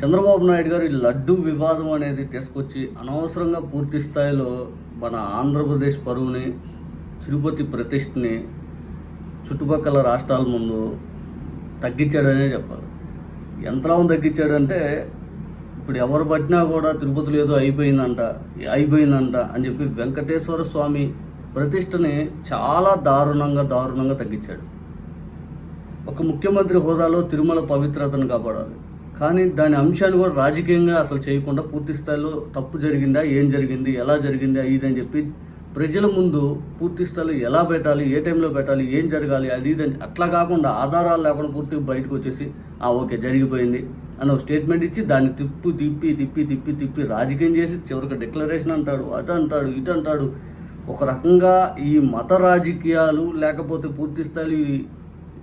చంద్రబాబు నాయుడు గారు ఈ లడ్డు వివాదం అనేది తీసుకొచ్చి అనవసరంగా పూర్తి స్థాయిలో మన ఆంధ్రప్రదేశ్ పరువుని తిరుపతి ప్రతిష్టని చుట్టుపక్కల రాష్ట్రాల ముందు తగ్గించాడనే చెప్పాలి. ఎంతలా తగ్గించాడంటే ఇప్పుడు ఎవరు పట్టినా కూడా తిరుపతిలో ఏదో అయిపోయిందంట అయిపోయిందంట అని చెప్పి వెంకటేశ్వర స్వామి ప్రతిష్టని చాలా దారుణంగా దారుణంగా తగ్గించాడు. ఒక ముఖ్యమంత్రి హోదాలో తిరుమల పవిత్రతను కాపాడాలి. కానీ దాని అంశాన్ని కూడా రాజకీయంగా అసలు చేయకుండా పూర్తి స్థాయిలో తప్పు జరిగిందా ఏం జరిగింది ఎలా జరిగిందా ఇది అని చెప్పి ప్రజల ముందు పూర్తి స్థాయిలో ఎలా పెట్టాలి ఏ టైంలో పెట్టాలి ఏం జరగాలి అది ఇది అని అట్లా కాకుండా ఆధారాలు లేకుండా పూర్తిగా బయటకు వచ్చేసి ఆ ఓకే జరిగిపోయింది అని ఒక స్టేట్మెంట్ ఇచ్చి దాన్ని తిప్పు తిప్పి తిప్పి తిప్పి తిప్పి రాజకీయం చేసి చివరికి డిక్లరేషన్ అంటాడు అటు అంటాడు ఇటు అంటాడు. ఒక రకంగా ఈ మత రాజకీయాలు లేకపోతే పూర్తి స్థాయి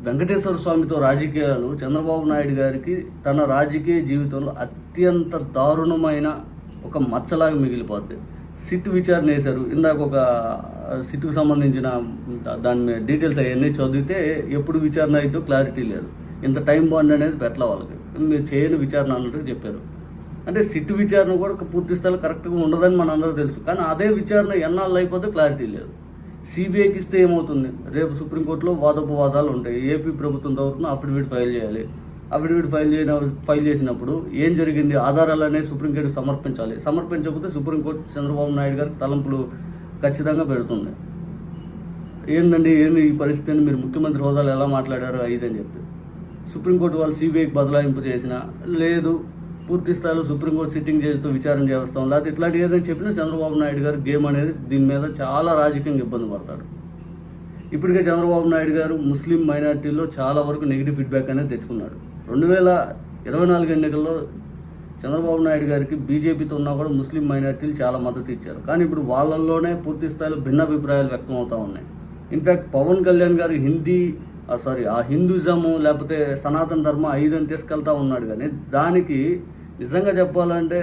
వెంకటేశ్వర స్వామితో రాజకీయాలు చంద్రబాబు నాయుడు గారికి తన రాజకీయ జీవితంలో అత్యంత దారుణమైన ఒక మచ్చలాగా మిగిలిపోద్ది. సిట్ విచారణ వేశారు ఇందాక ఒక సిట్కు సంబంధించిన దాని డీటెయిల్స్ అవన్నీ చదివితే ఎప్పుడు విచారణ అయితే క్లారిటీ లేదు. ఇంత టైం బాండ్ అనేది పెట్టలే వాళ్ళకి. మీరు చేయని విచారణ అన్నట్టు చెప్పారు. అంటే సిట్ విచారణ కూడా పూర్తి స్థాయిలో కరెక్ట్గా ఉండదని మనందరూ తెలుసు. కానీ అదే విచారణ ఎన్నాళ్ళు అయిపోతే క్లారిటీ లేదు. సిబిఐకి ఇస్తే ఏమవుతుంది? రేపు సుప్రీంకోర్టులో వాదోపవాదాలు ఉంటాయి. ఏపీ ప్రభుత్వం తరఫున అఫిడవిట్ ఫైల్ చేయాలి. అఫిడవిట్ ఫైల్ చేయన ఫైల్ చేసినప్పుడు ఏం జరిగింది? ఆధారాలు అనేవి సుప్రీంకోర్టు సమర్పించాలి. సమర్పించకపోతే సుప్రీంకోర్టు చంద్రబాబు నాయుడు గారికి తలంపులు ఖచ్చితంగా పెడుతుంది. ఏంటండి ఏంది ఈ పరిస్థితిని మీరు ముఖ్యమంత్రి హోదాలో ఎలా మాట్లాడారు? అది అని చెప్పి. సుప్రీంకోర్టు వాళ్ళు సిబిఐకి బదలాయింపు చేసినా లేదు పూర్తి స్థాయిలో సుప్రీంకోర్టు సిట్టింగ్ చేస్తూ విచారణ చేస్తాం. లేకపోతే ఇట్లాంటి ఏదైనా చెప్పినా చంద్రబాబు నాయుడు గారు గేమ్ అనేది దీని మీద చాలా రాజకీయంగా ఇబ్బంది పడతాడు. ఇప్పటికే చంద్రబాబు నాయుడు గారు ముస్లిం మైనార్టీల్లో చాలా వరకు నెగిటివ్ ఫీడ్బ్యాక్ అనేది తెచ్చుకున్నాడు. రెండు వేల ఇరవై నాలుగు ఎన్నికల్లో చంద్రబాబు నాయుడు గారికి బీజేపీతో ఉన్నా కూడా ముస్లిం మైనార్టీలు చాలా మద్దతు ఇచ్చారు. కానీ ఇప్పుడు వాళ్ళల్లోనే పూర్తి స్థాయిలో భిన్నాభిప్రాయాలు వ్యక్తం అవుతూ ఉన్నాయి ఇన్ఫ్యాక్ట్ పవన్ కళ్యాణ్ గారు హిందీ సారీ ఆ హిందూజము లేకపోతే సనాతన ధర్మ ఐదని తీసుకెళ్తా ఉన్నాడు కానీ దానికి నిజంగా చెప్పాలంటే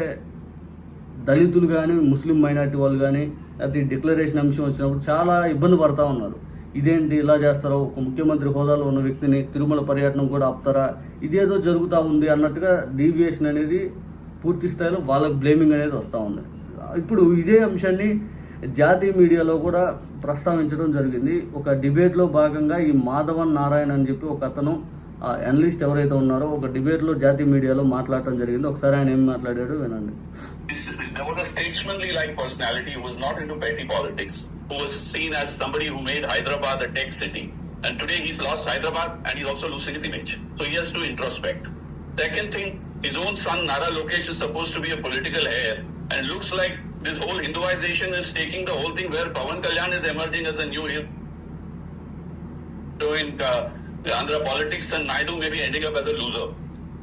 దళితులు కానీ ముస్లిం మైనార్టీ వాళ్ళు కానీ లేకపోతే డిక్లరేషన్ అంశం వచ్చినప్పుడు చాలా ఇబ్బంది పడతా ఉన్నారు. ఇదేంటి ఇలా చేస్తారో ఒక ముఖ్యమంత్రి హోదాలో ఉన్న వ్యక్తిని తిరుమల పర్యటన కూడా ఆపుతారా? ఇదేదో జరుగుతూ ఉంది అన్నట్టుగా డీవియేషన్ అనేది పూర్తి స్థాయిలో వాళ్ళకి బ్లేమింగ్ అనేది వస్తూ ఉంది. ఇప్పుడు ఇదే అంశాన్ని జాతీయ మీడియాలో కూడా ప్రస్తావించడం జరిగింది ఒక డిబేట్లో భాగంగా ఈ మాధవన్ నారాయణ అని చెప్పి ఒక అతను అనలిస్ట్ ఎవరైతే ఉన్నారో ఒక డిబేట్లో జాతీయ మీడియాలో మాట్లాడటం జరిగింది ఒకసారి ఆయన ఏం మాట్లాడాడు వినండి There was a statesmanly like personality who was not into petty politics, who was seen as somebody who made Hyderabad a tech city. And today he's lost Hyderabad and he's also losing his image. So he has to introspect. Second thing, his own son Nara Lokesh is supposed to be a political heir. And it looks like this whole Hinduization is taking the whole thing where Pawan Kalyan is emerging as a new hero in uh, the Andhra politics and Naidu may be ending up as a loser.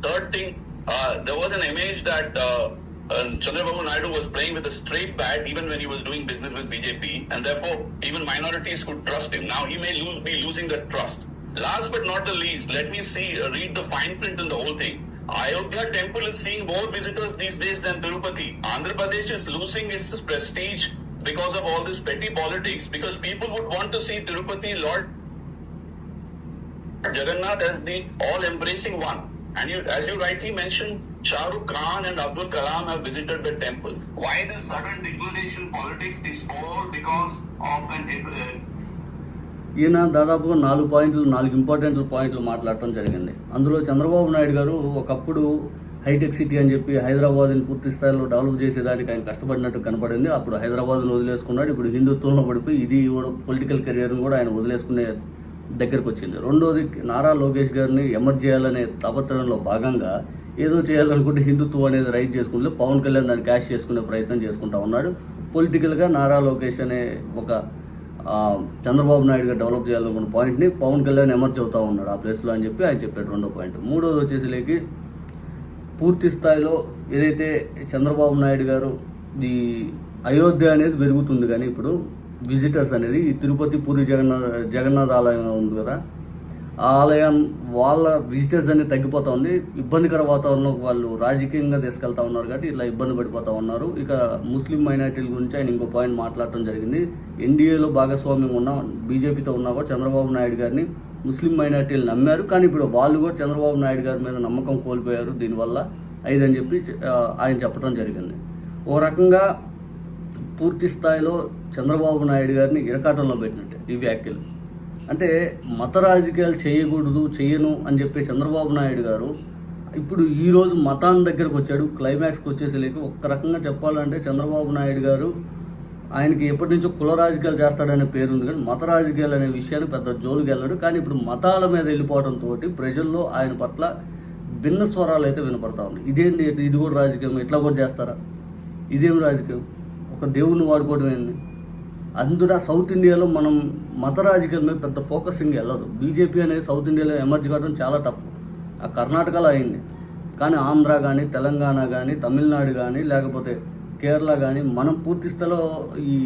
Third thing, uh, there was an image that uh, uh, Chandrababu Naidu was playing with a straight bat even when he was doing business with BJP, and therefore even minorities could trust him. Now he may lose, be losing that trust. Last but not the least, let me see, uh, read the fine print in the whole thing. Ayodhya temple is seeing more visitors these days than Tirupati. Andhra Pradesh is losing its prestige because of all this petty politics because people would want to see Tirupati Lord Jagannath as the all-embracing one. And you, as you rightly mentioned, Shah Rukh Khan and Abdul Kalam have visited the temple. Why this sudden declaration politics? It's all because of an uh, ఈయన దాదాపుగా నాలుగు పాయింట్లు నాలుగు important పాయింట్లు మాట్లాడటం జరిగింది. అందులో చంద్రబాబు నాయుడు గారు ఒకప్పుడు హైటెక్ సిటీ అని చెప్పి హైదరాబాద్ని పూర్తి స్థాయిలో డెవలప్ చేసేదానికి ఆయన కష్టపడినట్టు కనపడింది. అప్పుడు హైదరాబాద్ను వదిలేసుకున్నాడు. ఇప్పుడు హిందుత్వంలో పడిపోయి ఇది కూడా పొలిటికల్ కెరియర్ని కూడా ఆయన వదిలేసుకునే దగ్గరకు వచ్చింది. రెండోది నారా లోకేష్ గారిని ఎమర్జ్ చేయాలనే తపత్రంలో భాగంగా ఏదో చేయాలనుకుంటే హిందుత్వం అనేది రైట్ చేసుకుంటే పవన్ కళ్యాణ్ దాన్ని క్యాష్ చేసుకునే ప్రయత్నం చేసుకుంటా ఉన్నాడు. పొలిటికల్గా నారా లోకేష్ అనే ఒక చంద్రబాబు నాయుడు గారు డెవలప్ చేయాలనుకున్న పాయింట్ని పవన్ కళ్యాణ్ ఎమర్జ్ అవుతా ఉన్నాడు ఆ ప్లేస్లో అని చెప్పి ఆయన చెప్పాడు రెండో పాయింట్ మూడోది వచ్చేసి లేకి పూర్తి స్థాయిలో ఏదైతే చంద్రబాబు నాయుడు గారు ఈ అయోధ్య అనేది పెరుగుతుంది కానీ ఇప్పుడు విజిటర్స్ అనేది ఈ తిరుపతి పూరి జగన్నాథ్ జగన్నాథ్ ఆలయం ఉంది కదా ఆలయం వాళ్ళ విజిటర్స్ అనేది తగ్గిపోతూ ఉంది ఇబ్బందికర వాతావరణం వాళ్ళు రాజకీయంగా తీసుకెళ్తా ఉన్నారు కాబట్టి ఇలా ఇబ్బంది పడిపోతా ఉన్నారు. ఇక ముస్లిం మైనార్టీల గురించి ఆయన ఇంకో పాయింట్ మాట్లాడటం జరిగింది. ఎన్డీఏలో భాగస్వామ్యం ఉన్న బీజేపీతో ఉన్నా కూడా చంద్రబాబు నాయుడు గారిని ముస్లిం మైనార్టీలు నమ్మారు. కానీ ఇప్పుడు వాళ్ళు కూడా చంద్రబాబు నాయుడు గారి మీద నమ్మకం కోల్పోయారు దీనివల్ల. ఐదని చెప్పి ఆయన చెప్పడం జరిగింది. ఓ రకంగా పూర్తి స్థాయిలో చంద్రబాబు నాయుడు గారిని ఇరకాటంలో పెట్టినట్టే ఈ వ్యాఖ్యలు. అంటే మత రాజకీయాలు చేయకూడదు చేయను అని చెప్పి చంద్రబాబు నాయుడు గారు ఇప్పుడు ఈరోజు మతాన్ మతాన్ని దగ్గరకు వచ్చాడు క్లైమాక్స్కి వచ్చేసరికి ఒక్క రకంగా చెప్పాలంటే చంద్రబాబు నాయుడు గారు ఆయనకి ఎప్పటి నుంచో కుల రాజకీయాలు చేస్తాడనే పేరు ఉంది కానీ మత రాజకీయాలు అనే విషయాన్ని పెద్ద జోలుకి వెళ్ళాడు. కానీ ఇప్పుడు మతాల మీద వెళ్ళిపోవడంతో ప్రజల్లో ఆయన పట్ల భిన్న స్వరాలు అయితే వినపడతా ఉన్నాయి. ఇదేంటి ఇది కూడా రాజకీయం ఇట్లా కూడా చేస్తారా? ఇదేం రాజకీయం? ఒక దేవుణ్ణి వాడుకోవడం ఏంటి అందున సౌత్ ఇండియాలో మనం మత రాజకీయాల మీద పెద్ద ఫోకసింగ్ వెళ్ళదు. బీజేపీ అనేది సౌత్ ఇండియాలో ఎమర్జ్ కావడం చాలా టఫ్. ఆ కర్ణాటకలో అయింది. కానీ ఆంధ్ర కానీ తెలంగాణ కానీ తమిళనాడు కానీ లేకపోతే కేరళ కానీ మనం పూర్తి స్థాయిలో ఈ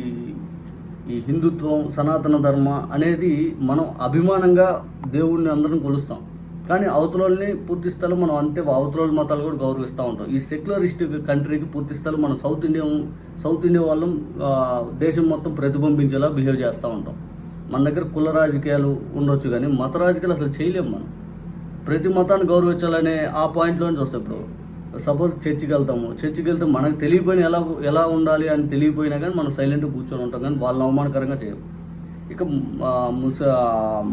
ఈ హిందుత్వం సనాతన ధర్మ అనేది మనం అభిమానంగా దేవుడిని అందరం కొలుస్తాం. కానీ అవతలని పూర్తి స్థలం మనం అంతే అవతల మతాలు కూడా గౌరవిస్తూ ఉంటాం. ఈ సెక్యులరిస్ట్ కంట్రీకి పూర్తి స్థలం మనం సౌత్ ఇండియా సౌత్ ఇండియా వాళ్ళం దేశం మొత్తం ప్రతిబింబించేలా బిహేవ్ చేస్తూ ఉంటాం. మన దగ్గర కుల రాజకీయాలు ఉండొచ్చు కానీ మత రాజకీయాలు అసలు చేయలేం మనం. ప్రతి మతాన్ని గౌరవించాలనే ఆ పాయింట్లోంచి వస్తాం ఇప్పుడు. సపోజ్ చర్చికి వెళ్తాము. చర్చికి వెళ్తే మనకు తెలియపోయిన ఎలా ఎలా ఉండాలి అని తెలియపోయినా కానీ మనం సైలెంట్గా కూర్చొని ఉంటాం కానీ వాళ్ళని అవమానకరంగా చేయం ఇక ముస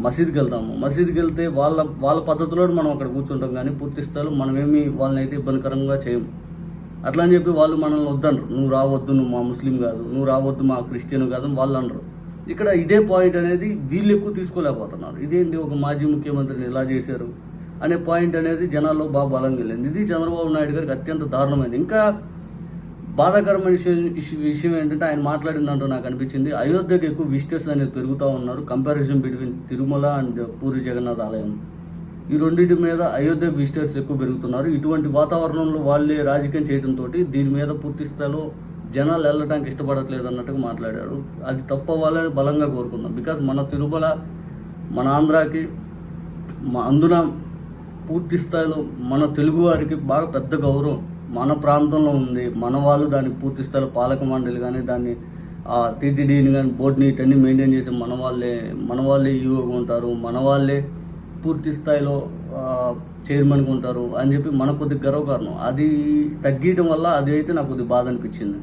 మసీద్కి వెళ్తాము మసీద్కి వెళ్తే వాళ్ళ వాళ్ళ పద్ధతిలో మనం అక్కడ కూర్చుంటాం కానీ పూర్తి స్థాయిలో మనమేమి వాళ్ళని అయితే ఇబ్బందికరంగా చేయం. అట్లా అని చెప్పి వాళ్ళు మనల్ని వద్దనరు. నువ్వు రావద్దు నువ్వు మా ముస్లిం కాదు నువ్వు రావద్దు మా క్రిస్టియన్ కాదు వాళ్ళు అనరు. ఇక్కడ ఇదే పాయింట్ అనేది వీళ్ళు ఎక్కువ తీసుకోలేకపోతున్నారు. ఇదేంటి ఒక మాజీ ముఖ్యమంత్రిని ఇలా చేశారు అనే పాయింట్ అనేది జనాల్లో బాగా బలంగా వెళ్ళింది ఇది చంద్రబాబు నాయుడు గారికి అత్యంత దారుణమైంది. ఇంకా బాధాకరమైన విషయం విషయం- ఏంటంటే ఆయన మాట్లాడిన దాంట్లో నాకు అనిపించింది. అయోధ్యకు ఎక్కువ విజిటర్స్ అనేది పెరుగుతూ ఉన్నారు. Comparison between Tirumala and Puri Jagannath ఆలయం. ఈ రెండింటి మీద అయోధ్య విజిటర్స్ ఎక్కువ పెరుగుతున్నారు. ఇటువంటి వాతావరణంలో వాళ్ళే రాజకీయం చేయడంతో దీని మీద పూర్తి స్థాయిలో జనాలు వెళ్ళడానికి ఇష్టపడట్లేదు అన్నట్టుగా మాట్లాడారు. అది తప్ప వాళ్ళని బలంగా కోరుకుందాం. బికాజ్ మన తిరుమల మన ఆంధ్రాకి మా అందున పూర్తి స్థాయిలో మన తెలుగువారికి బాగా పెద్ద గౌరవం. మన ప్రాంతంలో ఉంది. మన వాళ్ళు దాన్ని పూర్తి స్థాయిలో పాలక మండలి కానీ దాన్ని టీటీడీని కానీ బోర్డుని ఇటన్నీ మెయింటైన్ చేసే మన వాళ్ళే మన వాళ్ళే ఈవోగా ఉంటారు. మన వాళ్ళే పూర్తి స్థాయిలో చైర్మన్గా ఉంటారు అని చెప్పి మనకు కొద్దిగా గర్వకారణం. అది తగ్గియడం వల్ల అది అయితే నాకు కొద్దిగా బాధ అనిపించింది.